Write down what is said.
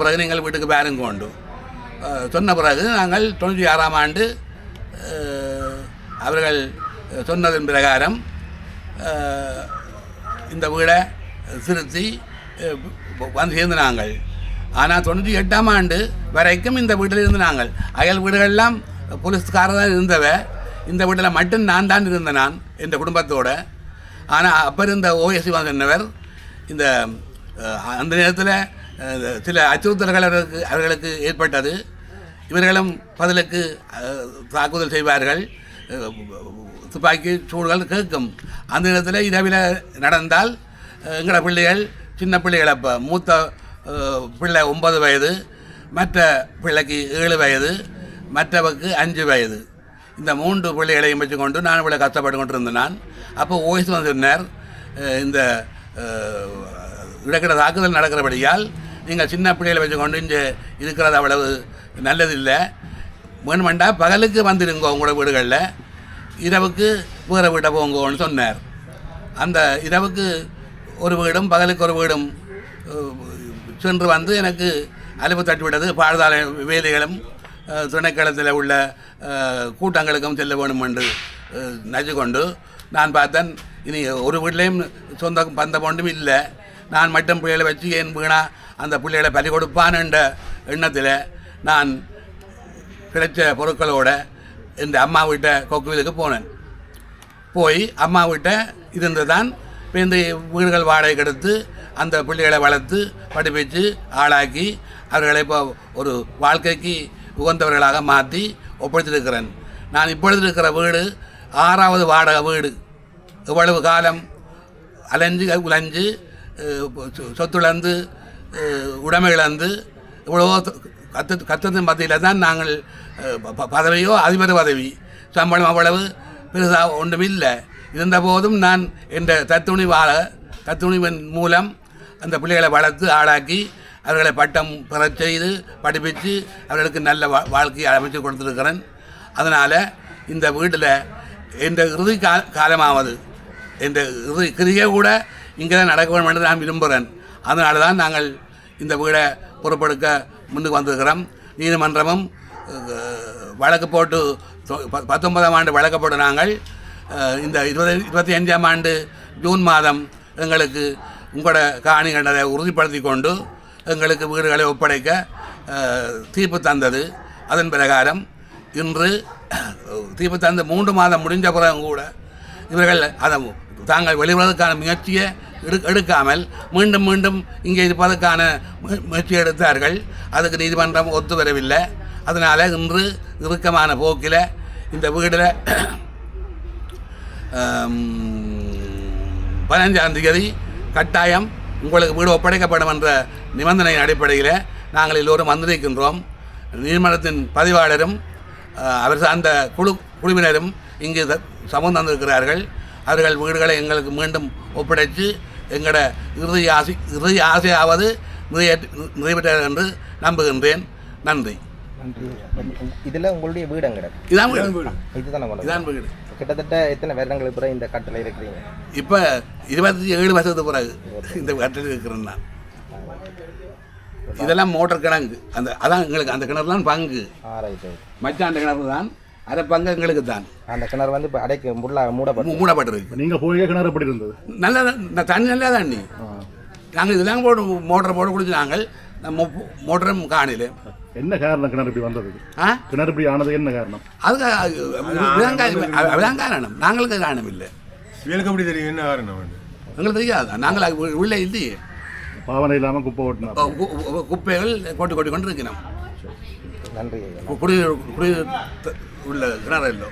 பிறகு நீங்கள் வீட்டுக்கு பேருங்க கொண்டு. சொன்ன பிறகு நாங்கள் தொண்ணூற்றி ஆறாம் ஆண்டு அவர்கள் சொன்னதன் பிரகாரம் இந்த வீடை திருத்தி வந்து சேர்ந்து நாங்கள் ஆனால் தொண்ணூற்றி எட்டாம் ஆண்டு வரைக்கும் இந்த வீட்டில் இருந்து நாங்கள் அயல் வீடுகள்லாம் போலீஸ்காரர் தான் இருந்தவ. இந்த வீட்டில் மட்டும் நான் தான் இருந்தேன் நான் இந்த குடும்பத்தோடு. ஆனால் அப்போ இருந்த ஓஎஸ்சி வந்தவர் இந்த அந்த நேரத்தில் சில அச்சுறுத்தல்கள் அவர்களுக்கு அவர்களுக்கு ஏற்பட்டது. இவர்களும் பதிலுக்கு தாக்குதல் செய்வார்கள். துப்பாக்கி சூடுகள் கேட்கும். அந்த நேரத்தில் இரவில் நடந்தால் அஹ், எங்களோட பிள்ளைகள் சின்ன பிள்ளைகள் அப்போ மூத்த பிள்ளை ஒன்பது வயது மற்ற பிள்ளைக்கு ஏழு வயது மற்றவருக்கு அஞ்சு வயது. இந்த மூன்று பிள்ளைகளையும் வச்சுக்கொண்டு நான் இவ்வளோ கஷ்டப்பட்டு கொண்டிருந்தேன். நான் அப்போ ஓய்ஸ் வந்து சொன்னார் இந்த இடக்கிட இடக்கிற தாக்குதல் நடக்கிறபடியால் நீங்கள் சின்ன பிள்ளைகளை வச்சுக்கொண்டு இங்கே இருக்கிறது அவ்வளவு நல்லதில்லை. வேணுமெண்டா பகலுக்கு வந்துடுங்க உங்களோட வீடுகளில். இரவுக்கு வேறு வீட்டை போங்கன்னு சொன்னார். அந்த இரவுக்கு ஒரு வீடும் பகலுக்கு ஒரு வீடும் சென்று வந்து எனக்கு அலுப்பு தட்டிவிட்டது பாடசாலை வேலைகளும் துணைக்களத்தில் உள்ள கூட்டங்களுக்கும் செல்ல வேணும் என்று நச்சு கொண்டு நான் பார்த்தேன். இனி ஒரு வீட்லேயும் சொந்த பந்த பொண்டும் இல்லை. நான் மட்டும் பிள்ளைகளை வச்சு ஏன் வீணா? அந்த பிள்ளைகளை பறி கொடுப்பான் என்ற எண்ணத்தில் நான் கிடைச்ச பொருட்களோட இந்த அம்மா வீட்டை கொக்குவிலுக்கு போனேன். போய் அம்மா வீட்டை இருந்து தான் இப்போ இந்த வீடுகள் வாடகை எடுத்து அந்த பிள்ளைகளை வளர்த்து படிப்பிச்சு ஆளாக்கி அவர்களை இப்போ ஒரு வாழ்க்கைக்கு உகந்தவர்களாக மாற்றி ஒப்படைத்திருக்கிறேன். நான் இப்பொழுது இருக்கிற வீடு ஆறாவது வாடகை வீடு. இவ்வளவு காலம்? அலைஞ்சு உலைஞ்சு சொத்துழந்து அஹ், இவ்வளவோ கத்து கத்தத்தின் மத்தியில் தான் நாங்கள் ப- ப- பதவியோ அதிபர் பதவி சம்பளம் அவ்வளவு பெருசாக ஒன்றும் இல்லை நான் என்ற தத்துணிவாக தத்துணிவின் மூலம் அந்த பிள்ளைகளை வளர்த்து ஆளாக்கி அவர்களை பட்டம் பெறச் செய்து படிப்பித்து அவர்களுக்கு நல்ல வா வாழ்க்கையை அமைச்சு கொடுத்துருக்கிறேன். அதனால் இந்த வீட்டில் என்ற இறுதி கா காலமாவது என்ற இறுதி கிரியை கூட இங்கே தான் நடக்க வேண்டும் என்று நான் விரும்புகிறேன். அதனால தான் நாங்கள் இந்த வீடை பொறுப்பெடுக்க முன்னுக்கு வந்திருக்கிறோம். நீதிமன்றமும் வழக்கு போட்டு பத்தொன்பதாம் ஆண்டு வழக்கு போட்டு நாங்கள் இந்த இருபது இருபத்தி அஞ்சாம் ஆண்டு ஜூன் மாதம் எங்களுக்கு உங்களோட காணிகளை உறுதிப்படுத்தி கொண்டு எங்களுக்கு வீடுகளை ஒப்படைக்க தீர்ப்பு தந்தது. அதன் பிரகாரம் இன்று தீர்ப்பு தந்து மூன்று மாதம் முடிஞ்ச பிறகு கூட இவர்கள் அதை தாங்கள் வெளிவருவதற்கான முயற்சியை எடு எடுக்காமல் மீண்டும் மீண்டும் இங்கே இருப்பதற்கான முயற்சி எடுத்தார்கள். அதுக்கு நீதிமன்றம் ஒத்து வரவில்லை. அதனால் இன்று இறுக்கமான போக்கில் இந்த வீடில் பதினஞ்சாம் தேதி கட்டாயம் உங்களுக்கு வீடு ஒப்படைக்கப்படும் என்ற நிபந்தனையின் அடிப்படையில் நாங்கள் எல்லோரும் வந்திருக்கின்றோம். நீதிமன்றத்தின் பதிவாளரும் அவர் சார்ந்த குழு குழுவினரும் இங்கு சமம் தந்திருக்கிறார்கள் அவர்கள் வீடுகளை எங்களுக்கு மீண்டும் ஒப்படைத்து எங்களோட இறுதி ஆசை இறுதி ஆசையாவது நிறைவேற்ற என்று நம்புகின்றேன். நன்றி. நன்றி. இதில் உங்களுடைய வீடு எங்கட? இதான் வீடு. இதுதானே இதான் வீடு. கிட்டத்தட்ட எத்தனை வருடங்களுக்கு பிறகு இந்த கட்டில் இருக்கிறீங்க? இப்போ இருபத்தி ஏழு வருஷத்துக்கு பிறகு இந்த கட்டில் இருக்கிறேன் நான். இதெல்லாம் மோட்டர் கிணங்கு அந்த அதான் எங்களுக்கு அந்த கிணறுலாம் பங்கு. ஆராய்ச்சி மச்சான் கிணறு தான் அரை பங்கு எங்களுக்கு தான். அந்த கிணறு வந்து இப்போ அடைக்க முள்ள மூடப்பட்டு மூடப்பட்டிருக்கு. நீங்க போய் கிணறு எப்படி இருந்தது? நல்ல ந- தண்ணி நல்லா தண்ணி. நாங்கள் இதெல்லாம் போட்டு மோட்டரை போட்டு குடிச்சு நாங்கள் மோட்டரும் காணில என்ன காரணம் கிணறு இப்படி வந்தது? ஆ? கிணறு இப்படி ஆனது என்ன காரணம்? அதான் காரணம். நாங்களுக்கு காரணம் இல்லை. இவனுக்கு எப்படி தெரியும்? என்ன காரணம் எங்களுக்கு தெரியாது? நாங்கள் அது உள்ளே இல்லையே. பாவனை இல்லாம குப்பை கு- குப்பைகள் கொட்டி கொட்டி கொண்டு இருக்கிறோம். நன்றி ஐயா. குடி உள்ள கிணறு இல்லை.